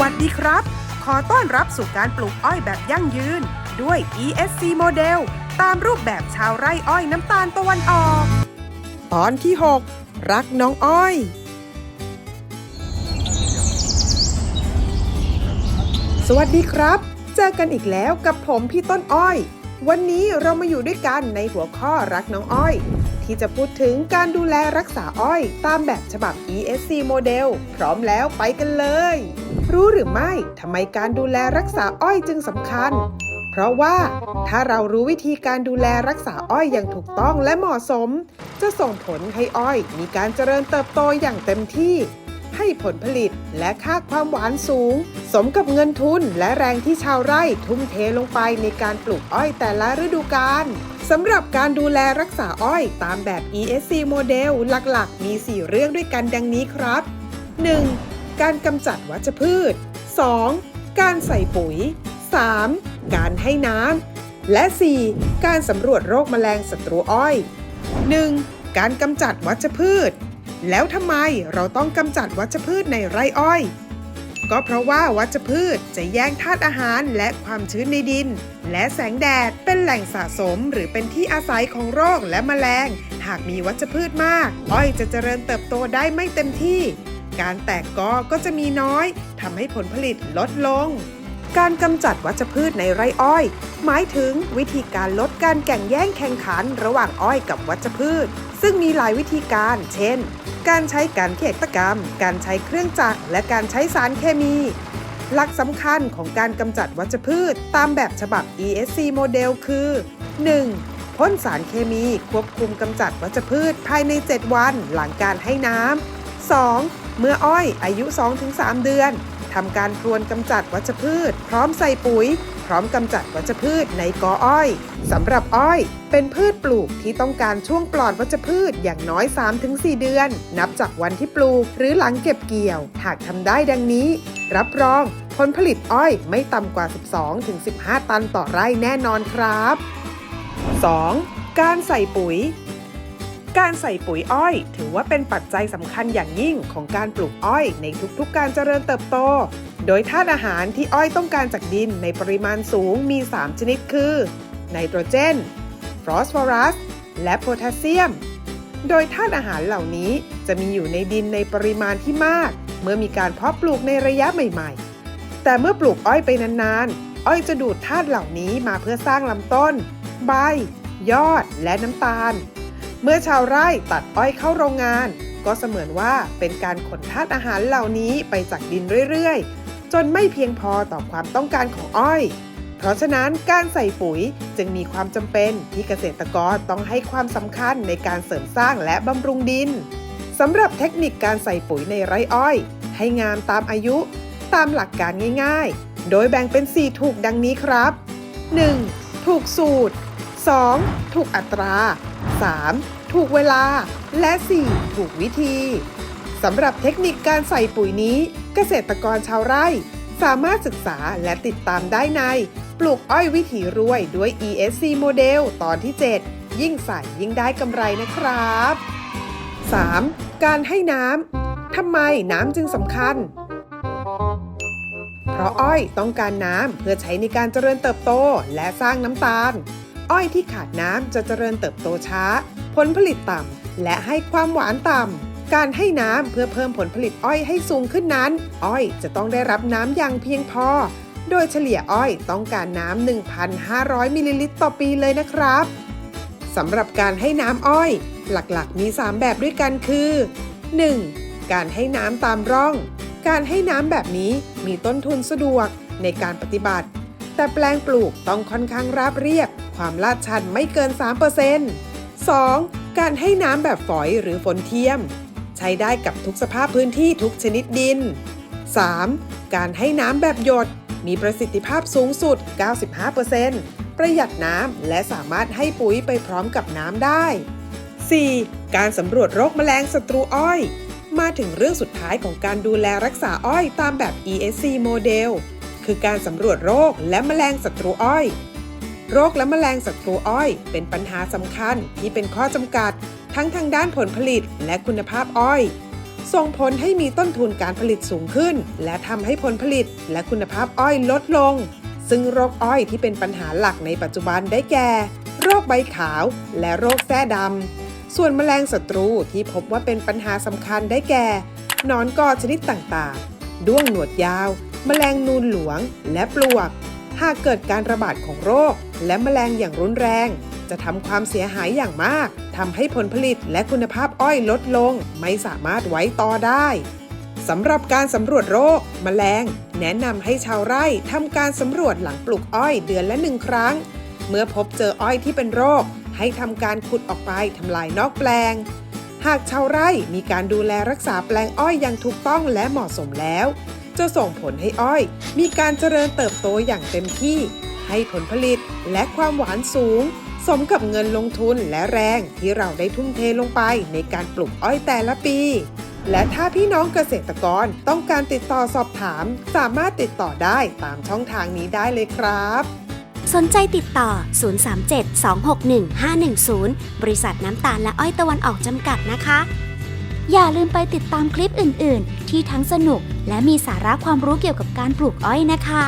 วัสดีครับ ขอต้อนรับสู่การปลูกอ้อยแบบยั่งยืน ด้วย ESC โมเดลตามรูปแบบชาวไร่อ้อยน้ำตาลตะวันออก ตอนที่ 6 รักน้องอ้อย สวัสดีครับ เจอกันอีกแล้วกับผมพี่ต้นอ้อย วันนี้เรามาอยู่ด้วยกันในหัวข้อรักน้องอ้อย ที่จะพูดถึงการดูแลรักษาอ้อย ตามแบบฉบับ ESC โมเดลพร้อมแล้วไปกันเลย รู้หรือไม่ทำไมการดูแลรักษาอ้อยจึงสำคัญ เพราะว่าถ้าเรารู้วิธีการดูแลรักษาอ้อยอย่างถูกต้องและเหมาะสม จะส่งผลให้อ้อยมีการเจริญเติบโตอย่างเต็มที่ ให้ผลผลิตและค่าความหวานสูง สมกับเงินทุนและแรงที่ชาวไร่ทุ่มเทลงไปในการปลูกอ้อยแต่ละฤดูกาลสำหรับการดูแลรักษาอ้อยตามแบบ ESC โมเดลหลักๆ มี 4 เรื่องด้วยกันดังนี้ครับ 1. การกำจัดวัชพืช 2. การใส่ปุ๋ย 3. การให้น้ำและ 4. การสำรวจโรคแมลงศัตรูอ้อย 1. การกำจัดวัชพืช แล้วทำไมเราต้องกำจัดวัชพืชในไร่อ้อย ก็เพราะว่าวัชพืชจะแย่งธาตุอาหารและความชื้นในดิน และแสงแดดเป็นแหล่งสะสมหรือเป็นที่อาศัยของโรคและแมลง หากมีวัชพืชมาก อ้อยจะเจริญเติบโตได้ไม่เต็มที่ การแตกกอก็จะมีน้อยทำให้ผลผลิตลดลง การกำจัดวัชพืชในไร่อ้อย หมายถึงวิธีการลดการแข่งแย่งแข่งขันระหว่างอ้อยกับวัชพืช ซึ่งมีหลายวิธีการ เช่น การใช้การเกษตรกรรม การใช้เครื่องจักรและการใช้สารเคมี หลักสำคัญของการกำจัดวัชพืชตามแบบฉบับ ESC โมเดลคือ 1. พ่นสารเคมีควบคุมกำจัดวัชพืชภายใน 7 วันหลังการให้น้ำ 2. เมื่ออ้อยอายุ 2-3 เดือนทำการพรวนกำจัดวัชพืช พร้อมใส่ปุ๋ย พร้อมกำจัดวัชพืชในกออ้อยสำหรับอ้อย เป็นพืชปลูกที่ต้องการช่วงปลอดวัชพืชอย่างน้อย 3-4 เดือน นับจากวันที่ปลูกหรือหลังเก็บเกี่ยว หากทำได้ดังนี้ รับรองผลผลิตอ้อยไม่ต่ำกว่า 12-15 ตันต่อไร่แน่นอนครับ 2. การใส่ปุ๋ย การใส่ปุ๋ยอ้อย ถือว่าเป็นปัจจัยสำคัญอย่างยิ่งของการปลูกอ้อยในทุกๆ การเจริญเติบโต โดยธาตุอาหารที่อ้อยต้องการจากดินในปริมาณสูงมี 3 ชนิดคือไนโตรเจน ฟอสฟอรัส และโพแทสเซียม โดยธาตุอาหารเหล่านี้จะมีอยู่ในดินในปริมาณที่มาก เมื่อมีการเพาะปลูกในระยะใหม่ ๆ แต่เมื่อปลูกอ้อยไปนานๆ อ้อยจะดูดธาตุเหล่านี้มาเพื่อสร้างลำต้น ใบ ยอด และน้ำตาล เมื่อชาวไร่ตัดอ้อยเข้าโรงงาน ก็เสมือนว่าเป็นการขนธาตุอาหารเหล่านี้ไปจากดินเรื่อยๆ จนไม่เพียงพอต่อความต้องการของอ้อย เพราะฉะนั้นการใส่ปุ๋ยจึงมีความจำเป็นที่เกษตรกรต้องให้ความสำคัญในการเสริมสร้างและบำรุงดินสำหรับเทคนิคการใส่ปุ๋ยในไร่อ้อย ให้งามตามอายุตามหลักการง่ายๆ โดยแบ่งเป็น 4 ถูกดังนี้ครับ 1. ถูกสูตร 2. ถูกอัตรา 3. ถูกเวลา และ 4. ถูกวิธีสำหรับเทคนิคการใส่ปุ๋ยนี้ เกษตรกรชาวไร่ สามารถศึกษาและติดตามได้ใน ปลูกอ้อยวิถีรวยด้วย ESC โมเดลตอนที่ 7 ยิ่งใส่ยิ่งได้กำไรนะครับ 3. การให้น้ำทำไมน้ำจึงสำคัญ เพราะอ้อยต้องการน้ำเพื่อใช้ในการเจริญเติบโตและสร้างน้ำตาล อ้อยที่ขาดน้ำจะเจริญเติบโตช้า ผลผลิตต่ำและให้ความหวานต่ำ การให้น้ำเพื่อเพิ่มผลผลิตอ้อยให้สูงขึ้นนั้น อ้อยจะต้องได้รับน้ำอย่างเพียงพอ โดยเฉลี่ยอ้อยต้องการน้ำ 1,500 มิลลิลิตรต่อปีเลยนะครับสำหรับการให้น้ำอ้อย หลักๆ มี 3 แบบด้วยกันคือ 1. การให้น้ำตามร่อง การให้น้ำแบบนี้มีต้นทุนสะดวกในการปฏิบัติ แต่แปลงปลูกต้องค่อนข้างราบเรียบ ความลาดชันไม่เกิน 3% 2. การให้น้ำแบบฝอยหรือฝนเทียม ใช้ได้กับทุกสภาพพื้นที่ทุกชนิดดิน 3. การให้น้ำแบบหยด มีประสิทธิภาพสูงสุด 95%ประหยัดน้ำและสามารถให้ปุ๋ยไปพร้อมกับน้ำได้ 4. การสำรวจโรคแมลงศัตรูอ้อย มาถึงเรื่องสุดท้ายของการดูแลรักษาอ้อยตามแบบ ESC โมเดลคือการสำรวจโรคและแมลงศัตรูอ้อย โรคและแมลงศัตรูอ้อย เป็นปัญหาสำคัญที่เป็นข้อจำกัด ทั้งทางด้านผลผลิตและคุณภาพอ้อย ส่งผลให้มีต้นทุนการผลิตสูงขึ้น และทำให้ผลผลิตและคุณภาพอ้อยลดลง ซึ่งโรคอ้อยที่เป็นปัญหาหลักในปัจจุบันได้แก่ โรคใบขาวและโรคแส้ดำส่วนแมลงศัตรูที่พบว่าเป็นปัญหาสำคัญได้แก่หนอนกอชนิดต่างๆ ด้วงหนวดยาว แมลงนูนหลวง และปลวก หากเกิดการระบาดของโรค และแมลงอย่างรุนแรง จะทำความเสียหายอย่างมากทำให้ผลผลิตและคุณภาพอ้อยลดลง ไม่สามารถไว้ต่อได้สำหรับการสำรวจโรคแมลง แนะนำให้ชาวไร่ทำการสำรวจหลังปลูกอ้อยเดือนละหนึ่งครั้ง เมื่อพบเจออ้อยที่เป็นโรค ให้ทำการขุดออกไปทำลายนอกแปลง หากชาวไร่มีการดูแลรักษาแปลงอ้อยอย่างถูกต้องและเหมาะสมแล้ว จะส่งผลให้อ้อย มีการเจริญเติบโตอย่างเต็มที่ ให้ผลผลิตและความหวานสูง สมกับเงินลงทุนและแรงที่เราได้ทุ่มเทลงไปในการปลูกอ้อยแต่ละปี และถ้าพี่น้องเกษตรกรต้องการติดต่อสอบถาม สามารถติดต่อได้ตามช่องทางนี้ได้เลยครับสนใจติดต่อ 037-261-510 บริษัทน้ำตาลและอ้อยตะวันออกจำกัดนะคะ อย่าลืมไปติดตามคลิปอื่น ๆ ที่ทั้งสนุกและมีสาระความรู้เกี่ยวกับการปลูกอ้อยนะคะ